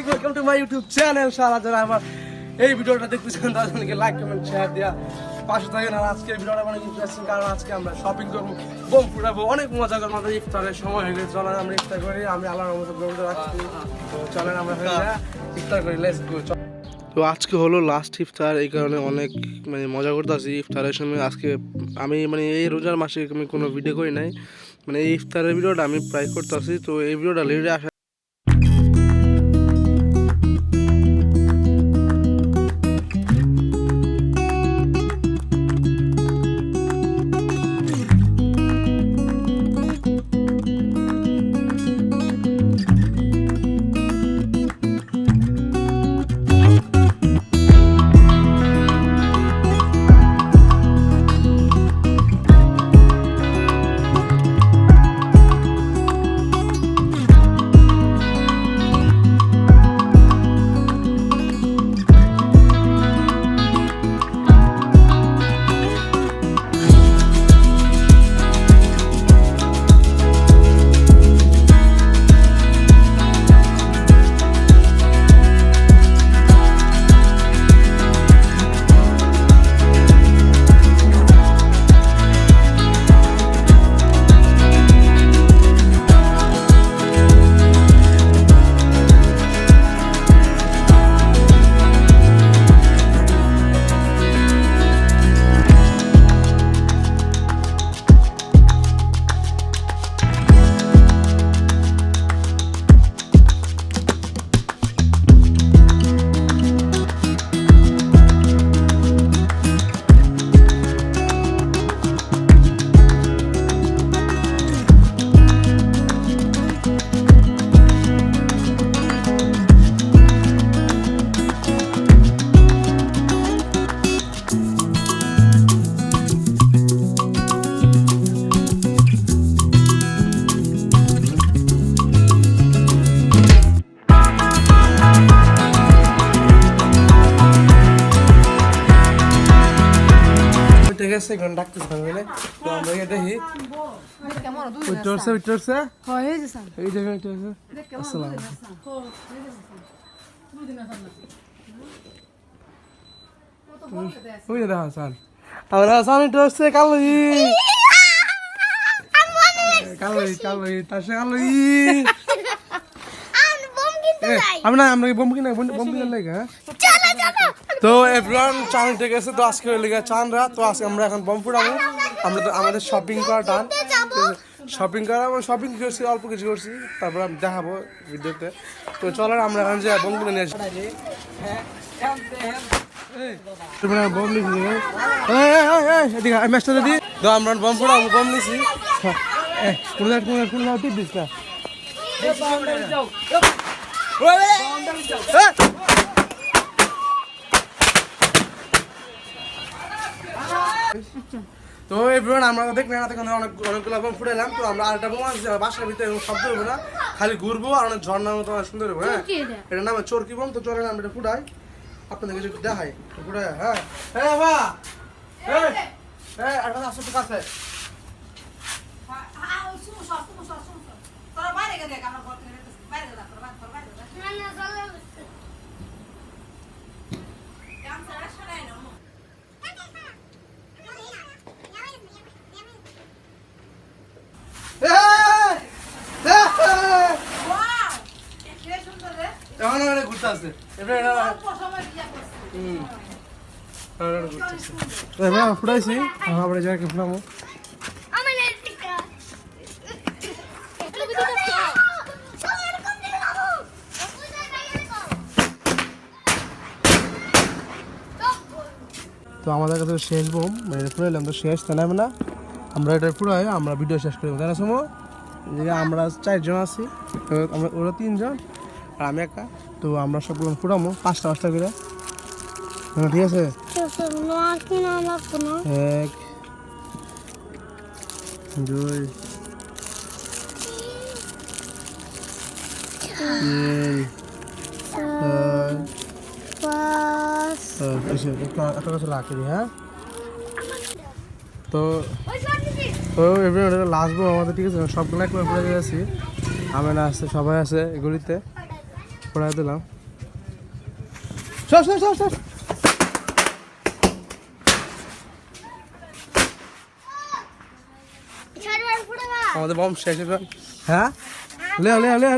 আলাইকুম welcome to my YouTube channel সারা যারা আমার। এই ভিডিওটা দেখতেছেন তাদেরকে লাইক কমেন্ট শেয়ার দেওয়া পাশে থাকেন আর আজকের ভিডিওটা অনেক ইন্টারেস্টিং কারণ আজকে আমরা শপিং করব বোম ফুটাবো অনেক মজা করব। আমাদের ইফতারের সময় হয়ে গেছে চলেন আমরা ইফতার করি আমি আল্লাহর মতো গরুটা রাখছি। তো চলেন আমরা ইফতার করি লেটস গো তো আজকে হলো লাস্ট ইফতার এই কারণে অনেক মানে মজা করতেছি ইফতারের সময়। আজকে আমি মানে এই রোজার মাসে আমি কোনো ভিডিও করি নাই। মানে এই ইফতারের ভিডিওটা আমি প্রায় করতেছি তো এই ভিডিওটা লেটে আসা আছে এখন ডাকতেছে বলে তো আমরা গিয়ে দেখি। উঠছে উঠছে এই উঠতে উঠছে আসসালাম ওই যে দেখা আমরা সামনে উঠছে কালোই কালোই কালোই তার সাথে কালোই আমি না আমরা বোম কিনা বোম কিনা লাগে হ্যাঁ? তো এভরিওয়ান চান ঠিক আছে তো আজকে লেগে চান রাত তো আজকে আমরা এখন বম ফুটাবো আমরা তো আমাদের শপিং করা ডান শপিং করা আমরা শপিং করছি অল্প কিছু করছি তারপর আমি দেখাবো ভিডিওতে তো চলো আমরা এখন যে বম কিনে নিয়ে আসি বম আয়, ম্যাচটা দিদি তো আমরা বম ফুটাবো বম হ্যাঁ, কোনো কোনো কোনো দিস না তো এভরিওয়ান আমরা দেখলেন না তখন অনেক অনেকগুলো বোম ফুটাইলাম। তো আমরা আরেকটা বোম বাসার ভিতরে শব্দ হবে না খালি ঘুরবো আর অনেক ঝর্ণার মতো অনেক সুন্দর হবে হ্যাঁ? এটার নাম চরকি বোম। তো চলেন আমরা এটা ফুটাই। আপনাদের কিছু দেখাই। ফুটাই হ্যাঁ? হ্যাঁ বা এই এই একটা আসো তো কাছে। এই! এই! এখন এখানে ঘুরতে আসছে এবার এটা হুম এবার এটা ঘুরতে আসছে তো এবার আমরা ফুটাইছি। আমরা ফুটাবো তো আমাদের কাছে শেষ বোম মানে ফুরাইলাম তো শেষ তাই না না? আমরা এটা ফুরাই আমরা ভিডিও শেষ করব তাই না সমো? যে আমরা চারজন আছি তো আমরা ওরা তিনজন আর আমি একা। তো আমরা সবগুলো ফুরামো পাঁচটা পাঁচটা করে। হ্যাঁ, ঠিক আছে? এক দুই কাছে হ্যাঁ? তো তো আমাদের ঠিক আছে? সবগুলো একবার গেছি আমি না আছে সবাই আছে এগুলিতে। পড়াই দিলাম। সর সর সর সর আমাদের বম শেষ হ্যাঁ? লে লে লে লে।